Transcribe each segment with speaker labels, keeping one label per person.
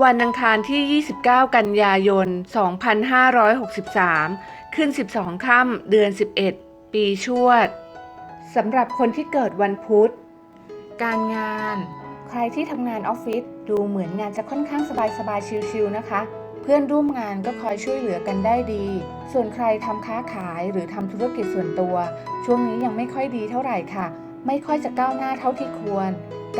Speaker 1: วันอังคารที่ 29 กันยายน 2563 ขึ้น 12 ค่ำ เดือน 11 ปีชวด สำหรับคนที่เกิดวันพุธ การงาน ใครที่ทำงานออฟฟิศดูเหมือนงานจะค่อนข้างสบายๆ ชิลๆ นะคะ เพื่อนร่วมงานก็คอยช่วยเหลือกันได้ดี ส่วนใครทำค้าขายหรือทำธุรกิจส่วนตัว ช่วงนี้ยังไม่ค่อยดีเท่าไหร่ค่ะ ไม่ค่อยจะก้าวหน้าเท่าที่ควร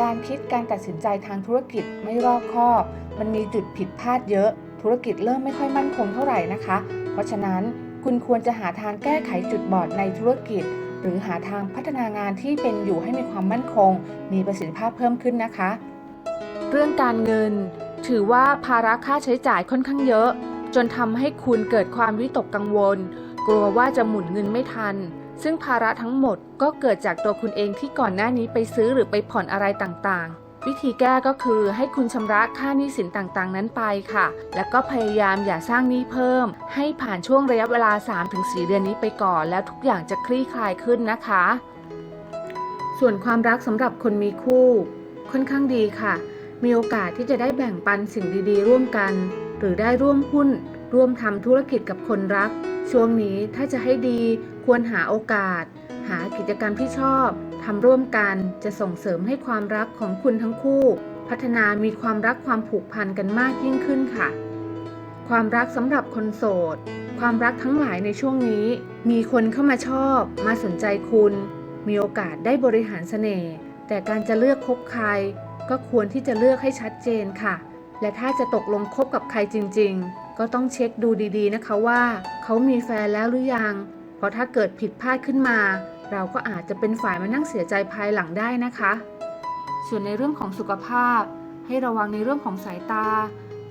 Speaker 1: การคิดการตัดสินใจทางธุรกิจไม่รอบคอบ มันมีจุดผิดพลาดเยอะ ธุรกิจเริ่มไม่ค่อยมั่นคงเท่าไหร่นะคะ เพราะฉะนั้นคุณควรจะหาทางแก้ไขจุดบอดในธุรกิจ หรือหาทางพัฒนางานที่เป็นอยู่ให้มีความมั่นคง มีประสิทธิภาพเพิ่มขึ้นนะคะ เรื่องการเงิน ถือว่าภาระค่าใช้จ่ายค่อนข้างเยอะ จนทำให้คุณเกิดความวิตกกังวล กลัวว่าจะหมุนเงินไม่ทัน ซึ่งภาระทั้งหมดก็เกิดจากตัวคุณเองที่ก่อนหน้านี้ไปซื้อหรือไปผ่อนอะไรต่างๆ วิธีแก้ก็คือให้คุณชำระค่าหนี้สินต่างๆ นั้นไปค่ะ แล้วก็พยายามอย่าสร้างหนี้เพิ่ม ให้ผ่านช่วงระยะเวลา 3-4 เดือนนี้ไปก่อน แล้วทุกอย่างจะคลี่คลายขึ้นนะคะ ส่วนความรักสำหรับคนมีคู่ ค่อนข้างดีค่ะ มีโอกาสที่จะได้แบ่งปันสิ่งดีๆ ร่วมกัน หรือได้ร่วมหุ้น ร่วมทำธุรกิจกับคนรัก ช่วงนี้ถ้าจะให้ดีควรหาโอกาส หากิจกรรมที่ชอบทำร่วมกันจะส่งเสริมให้ความรักของคุณทั้งคู่ พัฒนามีความรักความผูกพันกันมากยิ่งขึ้นค่ะ ความรักสำหรับคนโสด ความรักทั้งหลายในช่วงนี้ มีคนเข้ามาชอบ มาสนใจคุณ มีโอกาสได้บริหารเสน่ห์แต่การจะเลือกคบใคร ก็ควรที่จะเลือกให้ชัดเจนค่ะ และถ้าจะตกลงคบกับใครจริง ๆ ก็ต้องเช็คดูดีๆนะคะว่า เขามีแฟนแล้วหรือยัง เพราะถ้าเกิดผิดพลาดขึ้นมา เราก็อาจจะเป็นฝ่ายมานั่งเสียใจภายหลังได้นะคะ ส่วนในเรื่องของสุขภาพ ให้ระวังในเรื่องของสายตา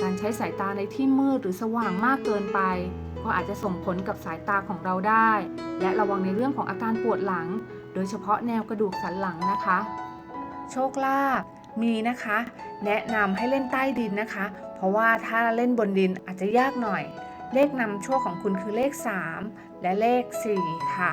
Speaker 1: การใช้สายตาในที่มืดหรือสว่างมากเกินไป ก็อาจจะส่งผลกับสายตาของเราได้ และระวังในเรื่องของอาการปวดหลัง โดยเฉพาะแนวกระดูกสันหลังนะคะ โชคลาภ มีนะคะ แนะนำให้เล่นใต้ดินนะคะ เพราะว่าถ้าเล่นบนดินอาจจะยากหน่อย เลขนำโชคของคุณคือเลข 3 และเลข 4 ค่ะ